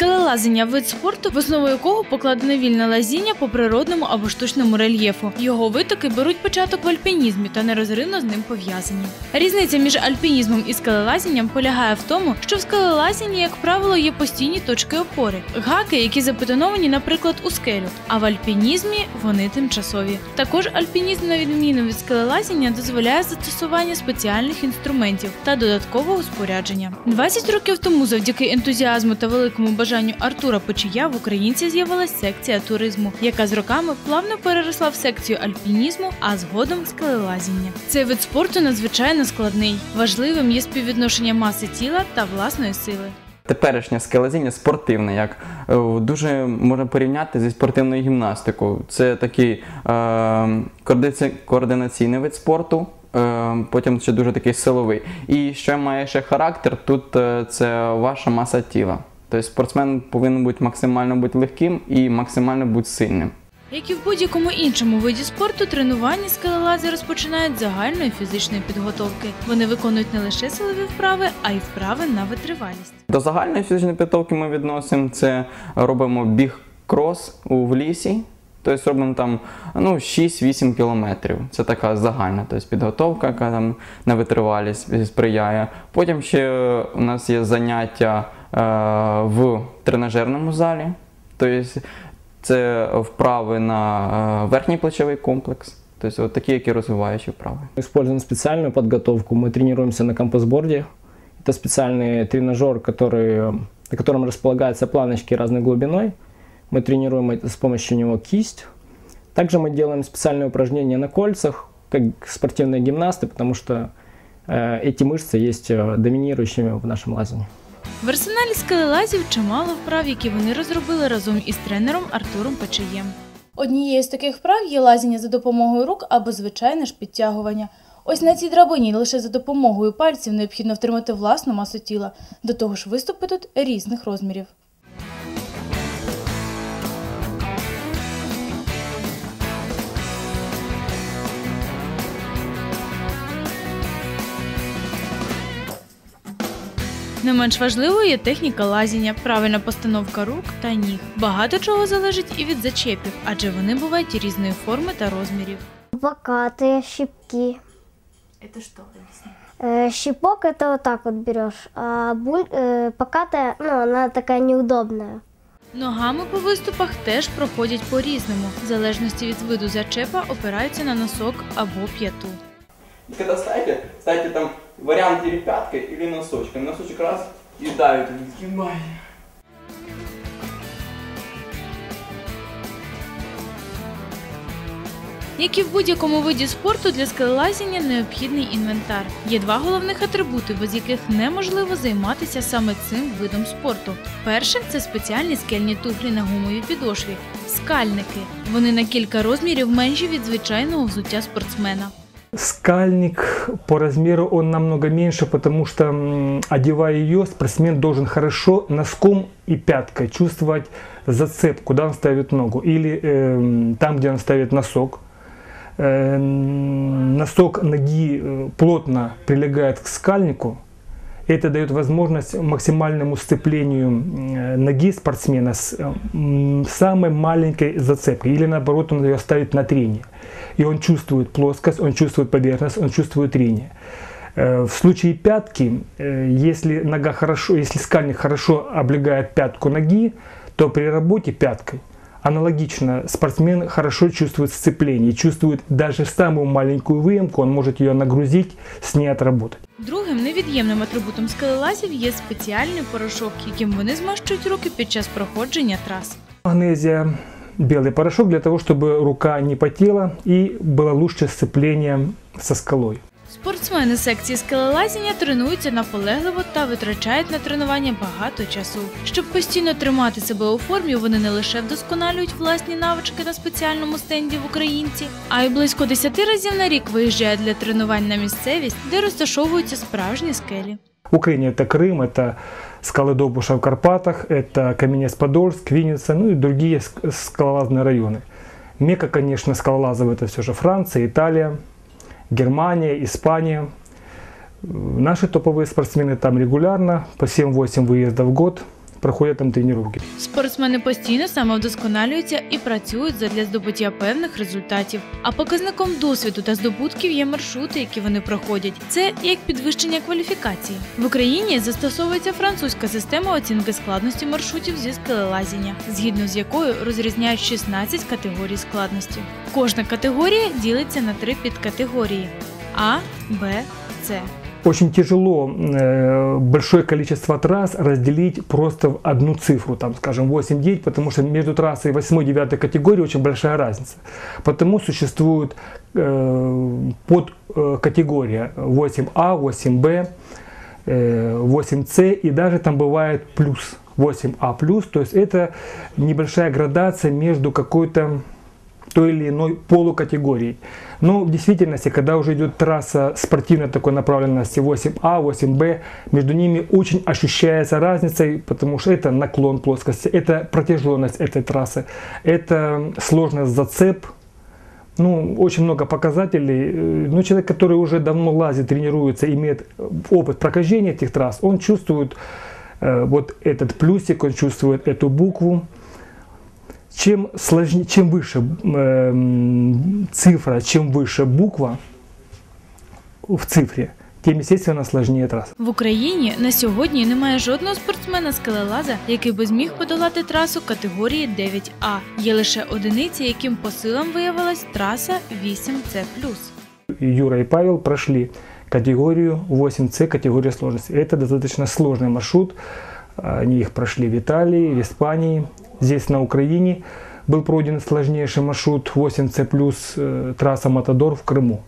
Скелелазення вид спорту, в основу якого покладено вільне лазіння по природному або штучному рельєфу. Його витоки беруть початок в альпінізмі та нерозривно з ним пов'язані. Різниця між альпінізмом і скелелазінням полягає в тому, що в скелелазінні, як правило, є постійні точки опори, гаки, які запетоновані, наприклад, у скелю. А в альпінізмі вони тимчасові. Також альпінізм, на відміну від скелелазіння, дозволяє застосування спеціальних інструментів та додаткового спорядження. 20 років тому, завдяки ентузіазму та великому бажанню Артура Почія, в українці з'явилась секція туризму, яка з роками плавно переросла в секцію альпінізму, а згодом скелелазіння. Цей вид спорту надзвичайно складний. Важливим є співвідношення маси тіла та власної сили. Теперішнє скелезіння спортивне, як е, дуже можна порівняти зі спортивною гімнастикою. Це такий е, координаційний вид спорту, е, потім ще дуже такий силовий. І що має ще характер, тут е, це ваша маса тіла. Тобто спортсмен повинен бути максимально бути легким і максимально бути сильним. Як і в будь-якому іншому виді спорту, тренування скелелази розпочинають з загальної фізичної підготовки. Вони виконують не лише силові вправи, а й вправи на витривалість. До загальної фізичної підготовки ми відносимо це робимо біг крос у в лісі. Тобто робимо там ну, 6-8 кілометрів. Це така загальна тобто підготовка, яка там на витривалість сприяє. Потім ще у нас є заняття в тренажерному залі. Тобто це вправи на е, верхній плечовий комплекс. Тобто от такі, які розвиваючі вправи. Мы используем специальную подготовку. Мы тренируемся на компостборде. Это специальный тренажер, который, на котором располагаются планочки разной глубиной. Мы тренируем это с помощью него кисть. Также мы делаем специальные упражнения на кольцах, как спортивные гимнасты, потому что э, эти мышцы есть э, доминирующими в нашем лазании. В арсеналі скелелазів чимало вправ, які вони розробили разом із тренером Артуром Печеєм. Однією з таких вправ є лазіння за допомогою рук або звичайне ж підтягування. Ось на цій драбині лише за допомогою пальців необхідно втримати власну масу тіла. До того ж, виступи тут різних розмірів. Не менш важливою є техніка лазіння, правильна постановка рук та ніг. Багато чого залежить і від зачепів, адже вони бувають різної форми та розмірів. Покатые щипки. Це що, об'ясни? Э, щипок это вот так вот берешь, а буль, э, покатая, ну, она такая неудобная. Ногами по виступах теж проходять по-різному. В залежності від виду зачепа опираються на носок або п'яту. Когда ставите, ставите там вариант или пяткой, или носочком. Носочек раз и давите. Сгибай. Як і в будь-якому виді спорту, для скелелазіння необхідний інвентар. Є два головних атрибути, без яких неможливо займатися саме цим видом спорту. Перше це спеціальні скельні туфлі на гумовій підошві скальники. Вони на кілька розмірів менші від звичайного взуття спортсмена. Скальник по размеру он намного меньше, потому что одевая ее, спортсмен должен хорошо носком и пяткой чувствовать зацепку, куда он ставит ногу, или эм, там, где он ставит носок. Эм, носок ноги э, плотно прилегает к скальнику. Это дает возможность максимальному сцеплению э, ноги спортсмена с э, самой маленькой зацепкой. Или наоборот, он ее ставит на трение И он чувствует плоскость, он чувствует поверхность, он чувствует трение. Э, В случае пятки, э, если нога хорошо, если скальник хорошо облегает пятку ноги, то при работе пяткой аналогично спортсмен хорошо чувствует сцепление, чувствует даже самую маленькую выемку, он может ее нагрузить, с ней отработать. Другим невід'ємним атрибутом скелелазів є спеціальний порошок, яким вони змащують руки під час проходження трас. Магнезия, белый порошок для того, чтобы рука не потела и было лучше сцепление со скалой. Спортсмени секції скелелазіння тренуються наполегливо та витрачають на тренування багато часу. Щоб постійно тримати себе у формі, вони не лише вдосконалюють власні навички на спеціальному стенді в Українці, а й близько 10 разів на рік виїжджають для тренувань на місцевість, де розташовуються справжні скелі. В Украине это Крым, это скалы Добуша в Карпатах, это Каменец-Подольск, Винница, ну и другие ск- скалолазные районы. Мека, конечно, скалолазов это все же Франция, Италия, Германия, Испания. Э, Наши топовые спортсмены там регулярно, по 7-8 выездов в год. проходят там тренировки. Спортсмени постійно самовдосконалюються і працюють задля здобуття певних результатів. А показником досвіду та здобутків є маршрути, які вони проходять. Це як підвищення кваліфікації. В Україні застосовується французька система оцінки складності маршрутів зі скелелазіння, згідно з якою розрізняють 16 категорій складності. Кожна категорія ділиться на три підкатегорії: А, Б, С. Очень тяжело э, большое количество трасс разделить просто в одну цифру, там, скажем, 8-9, потому что между трассой 8-9 категории очень большая разница. Потому существует э, под э, категория 8А, 8Б, э, 8С и даже там бывает плюс 8А+, то есть это небольшая градация между какой-то той или иной полукатегорией. Но в действительности, когда уже идет трасса спортивной такой направленности 8А, 8Б, между ними очень ощущается разница, потому что это наклон плоскости, это протяженность этой трассы, это сложность зацеп, ну, очень много показателей. Э, Но человек, который уже давно лазит, тренируется, имеет опыт прохождения этих трасс, он чувствует э, вот этот плюсик, он чувствует эту букву. Чем, сложнее, чем выше эм, цифра, чем выше буква в цифре, тем, естественно, сложнее трасса. В Україні на сьогодні немає жодного спортсмена скелелаза, який би зміг подолати трасу категорії 9А. Є лише одиниці, яким по силам виявилась траса 8С+. Юра и Павел прошли категорию 8С, категория сложности. Это достаточно сложный маршрут. Они их прошли в Италии, в Испании. Здесь, на Украине, был пройден сложнейший маршрут 8С плюс э, трасса Матадор в Крыму.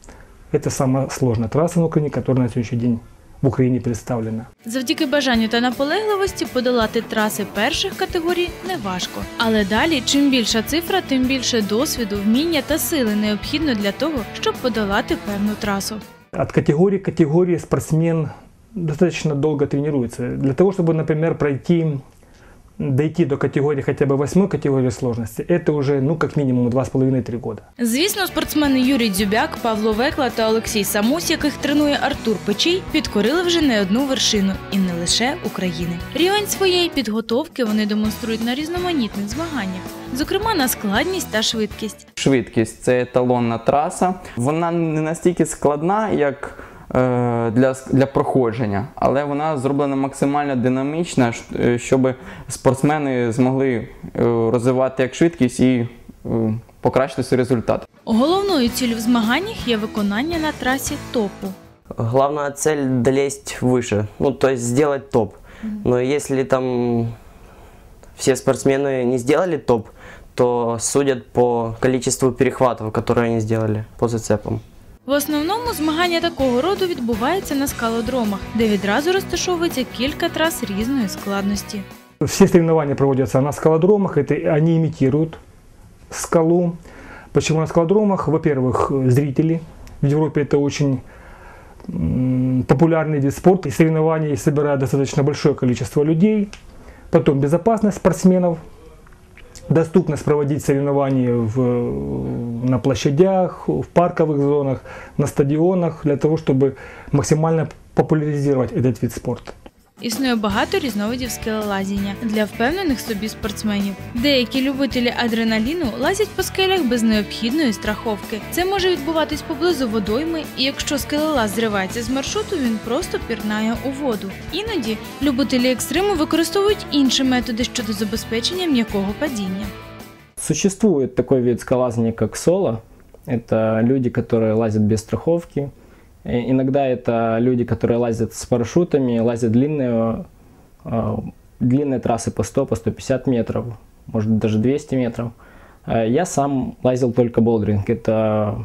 Это самая сложная трасса на Украине, которая на сегодняшний день в Україні представлена. Завдяки бажанню та наполегливості подолати траси перших категорій неважко. Але далі, чим більша цифра, тим більше досвіду, вміння та сили необхідно для того, щоб подолати певну трасу. От категории к категории спортсмен достаточно долго тренируется. Для того, чтобы, например, пройти, дойти до категории хотя бы восьмой категории сложности, это уже, ну, как минимум 2,5-3 года. Звісно, спортсмени Юрій Дзюбяк, Павло Векла та Олексій Самусь, яких тренує Артур Печій, підкорили вже не одну вершину і не лише України. Рівень своєї підготовки вони демонструють на різноманітних змаганнях, зокрема на складність та швидкість. Швидкість це еталонна траса. Вона не настільки складна, як для, для проходження, але вона зроблена максимально динамічна, щоб спортсмени змогли е, розвивати як швидкість і е, покращити свій результат. Головною ціллю в змаганнях є виконання на трасі топу. Главная цель долезть выше, ну то есть сделать топ. Но если там все спортсмены не сделали топ, то судят по количеству перехватов, которые они сделали по зацепам. В основному змагання такого роду відбуваються на скалодромах, де відразу розташовується кілька трас різної складності. Все соревнования проводятся на скалодромах, это они имитируют скалу. Почему на скалодромах? Во-первых, зрители. В Европе это очень м, популярный вид спорта. И соревнования собирают достаточно большое количество людей. Потом безопасность спортсменов. Доступность проводить соревнования в, на площадях, в парковых зонах, на стадионах, для того, чтобы максимально популяризировать этот вид спорта. Існує багато різновидів скелелазіння для впевнених собі спортсменів. Деякі любителі адреналіну лазять по скелях без необхідної страховки. Це може відбуватись поблизу водойми, і якщо скелелаз зривається з маршруту, він просто пірнає у воду. Іноді любителі екстриму використовують інші методи щодо забезпечення м'якого падіння. Существует такой вид скалазания, как соло. Это люди, которые лазят без страховки. Иногда это люди, которые лазят с парашютами, лазят длинные, э, длинные трассы по 100, по 150 метров, может даже 200 метров. Э, Я сам лазил только болдеринг. Это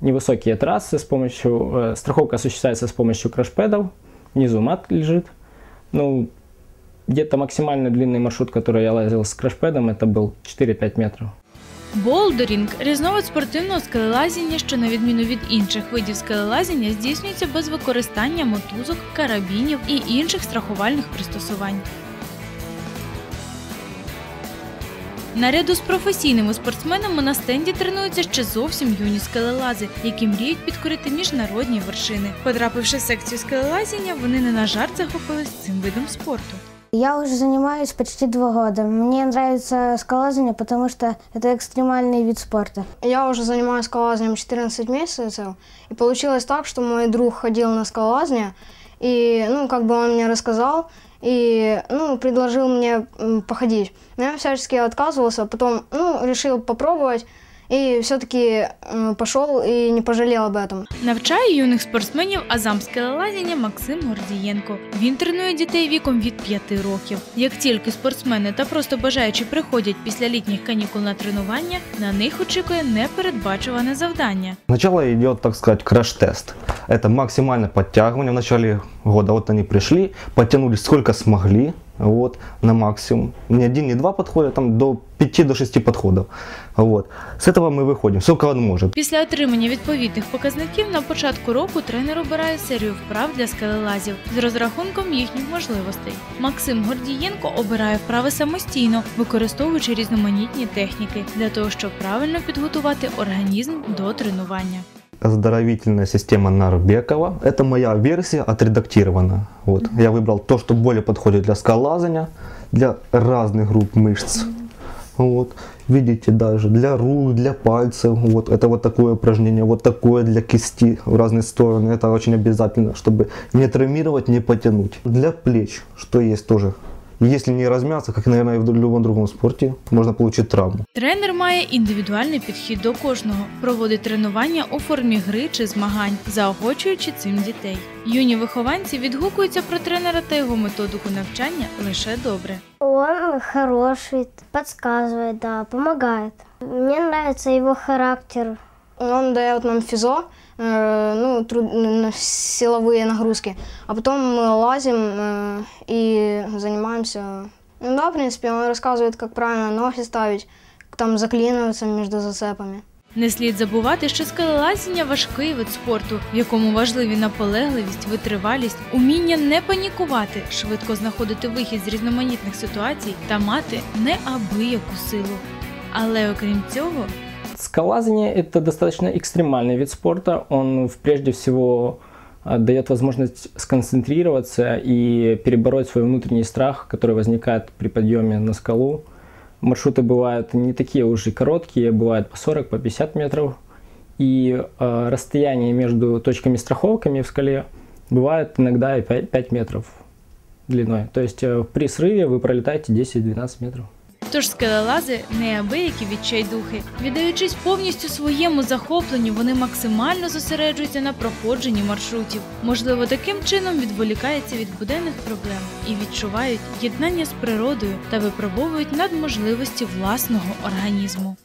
невысокие трассы с помощью... э, Страховка осуществляется с помощью крашпедов. Внизу мат лежит. Ну, где-то максимально длинный маршрут, который я лазил с крашпедом, это был 4-5 метров. Болдерінг різновид спортивного скелелазіння, що на відміну від інших видів скелелазіння, здійснюється без використання мотузок, карабінів і інших страхувальних пристосувань. Наряду з професійними спортсменами на стенді тренуються ще зовсім юні скелелази, які мріють підкорити міжнародні вершини. Потрапивши в секцію скелелазіння, вони не на жарт захопились цим видом спорту. Я уже занимаюсь почти два года. Мне нравится скалолазание, потому что это экстремальный вид спорта. Я уже занимаюсь скалолазанием 14 месяцев, и получилось так, что мой друг ходил на скалолазание, и, ну, как бы он мне рассказал, и, ну, предложил мне м, походить. Но я всячески отказывался, потом, ну, решил попробовать, и все-таки пошел и не пожалел об этом. Навчає юних спортсменів азам скелелазіння Максим Гордієнко. Він тренує дітей віком від 5 років. Як тільки спортсмени та просто бажаючі приходять після літніх канікул на тренування, на них очікує непередбачуване завдання. Сначала идет, так сказать, краш-тест. Это максимальное подтягивание в начале года. Вот они пришли, подтянулись сколько смогли, вот, на максимум. Не один, не два подхода, там до 5 до 6 подходов. Вот. С этого мы выходим, сколько он может. Після отримання відповідних показників на початку року тренер обирає серію вправ для скелелазів з розрахунком їхніх можливостей. Максим Гордієнко обирає вправи самостійно, використовуючи різноманітні техніки для того, щоб правильно підготувати організм до тренування. Оздоровительная система Нарбекова. Это моя версия отредактирована. Вот. Я выбрал то, что более подходит для скалолазания, для разных групп мышц. Вот. Видите, даже для рук, для пальцев. Вот. Это вот такое упражнение, вот такое для кисти в разные стороны. Это очень обязательно, чтобы не травмировать, не потянуть. Для плеч, что есть тоже. Если не размяться, как, наверное, и в любом другом спорте, можно получить травму. Тренер має індивідуальний підхід до кожного, проводить тренування у формі гри чи змагань, заохочуючи цим дітей. Юні вихованці відгукуються про тренера та його методику навчання лише добре. Он хороший, подсказывает, да, помогает. Мне нравится его характер. Он дает нам физо, э, ну, труд- н- силовые нагрузки, а потом мы лазим э, и занимаемся. Ну да, в принципе, он рассказывает, как правильно ноги ставить, там заклиниваться между зацепами. Не слід забувати, що скелелазіння важкий вид спорту, в якому важливі наполегливість, витривалість, уміння не панікувати, швидко знаходити вихід з різноманітних ситуацій та мати неабияку силу. Але окрім цього, Скалолазание – это достаточно экстремальный вид спорта. Он прежде всего а, дает возможность сконцентрироваться и перебороть свой внутренний страх, который возникает при подъеме на скалу. Маршруты бывают не такие уж и короткие, бывают по 40, по 50 метров. И э, расстояние между точками-страховками в скале бывает иногда и 5, 5 метров длиной. То есть э, при срыве вы пролетаете 10-12 метров. Тож скелелази неабиякі відчайдухи. Віддаючись повністю своєму захопленню, вони максимально зосереджуються на проходженні маршрутів. Можливо, таким чином відволікаються від буденних проблем і відчувають єднання з природою та випробовують надможливості власного організму.